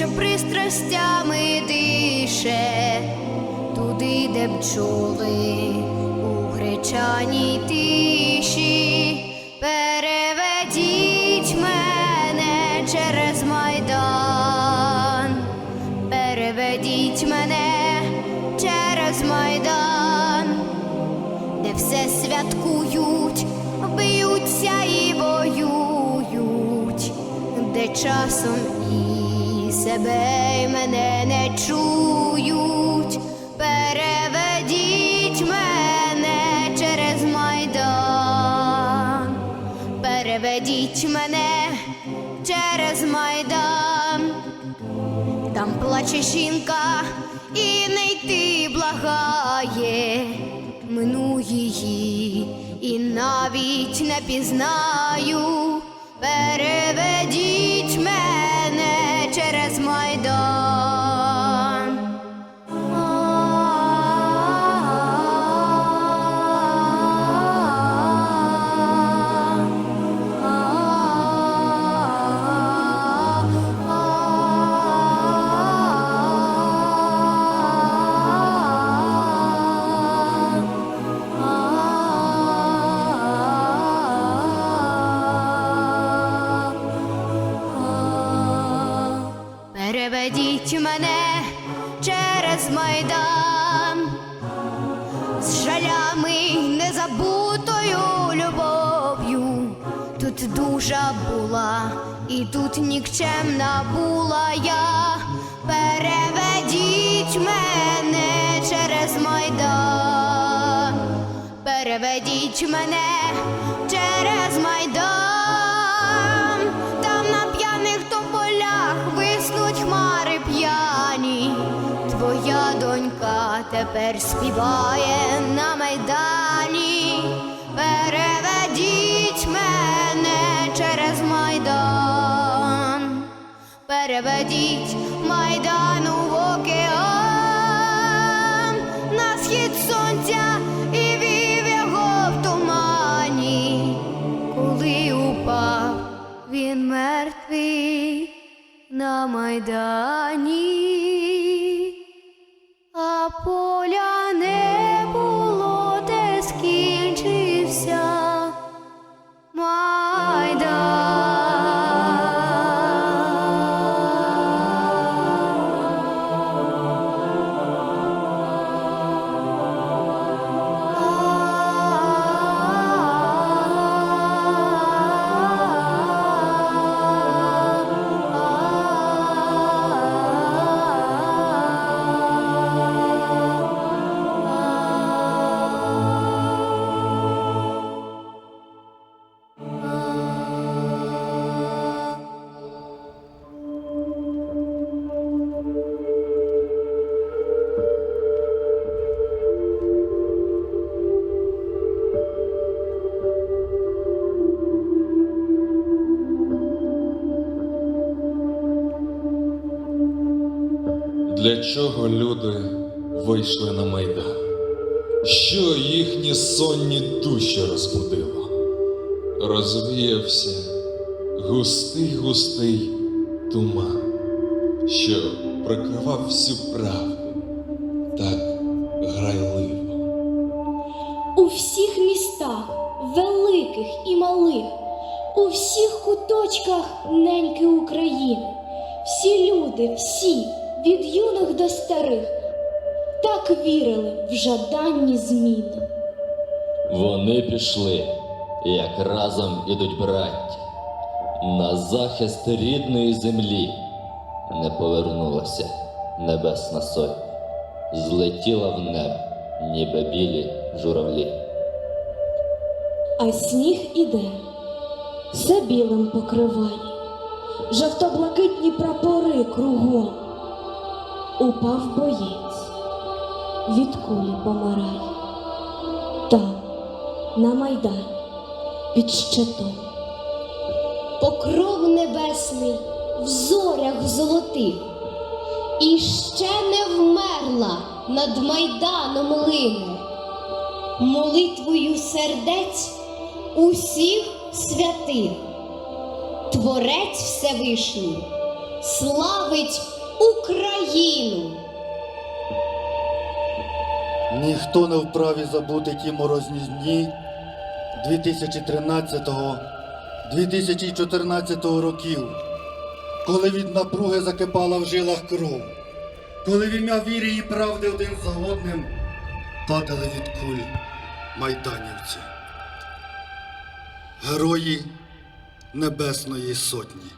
перстями дише, туди, де бджоли у гречаній тиші, переведіть мене через майдан, переведіть мене через майдан. Де все святкують, б'ються і воюють, де часом і себе й мене не чують. Переведіть мене через майдан, переведіть мене через майдан. Там плаче жінка і не йти благає, мину її і навіть не пізнаю. Переведіть Переведіть мене через майдан з жалями незабутою любов'ю. Тут дужа була, і тут нікчемна була я. Переведіть мене через майдан, переведіть мене через майдан, Твоя донька тепер співає на майдані. Переведіть мене через майдан, переведіть майдан у океан, на схід сонця і вів його в тумані, коли упав він мертвий на майдані, поля Для чого люди вийшли на майдан? Що їхні сонні душі розбудило? Розвіявся густий густий туман, що прикривав всю правду так грайливо. У всіх містах, великих і малих, у всіх куточках неньки України, всі люди, всі, від юних до старих, так вірили в жаданні зміни. Вони пішли, як разом ідуть браття, на захист рідної землі. Не повернулася небесна сотня, злетіла в небо, ніби білі журавлі. А сніг іде, все білим покриває, жовто-блакитні прапори кругом. Упав боєць, від кулі помирає, там, на майдані, під щитом. покров небесний в зорях золотих, і ще не вмерла над майданом лине, молитвою сердець усіх святих. Творець Всевишній славить Україну. Ніхто не вправі забути ті морозні дні 2013-2014 років, коли від напруги закипала в жилах кров, коли в ім'я віри і правди один за одним падали від куль майданівці. Герої Небесної Сотні.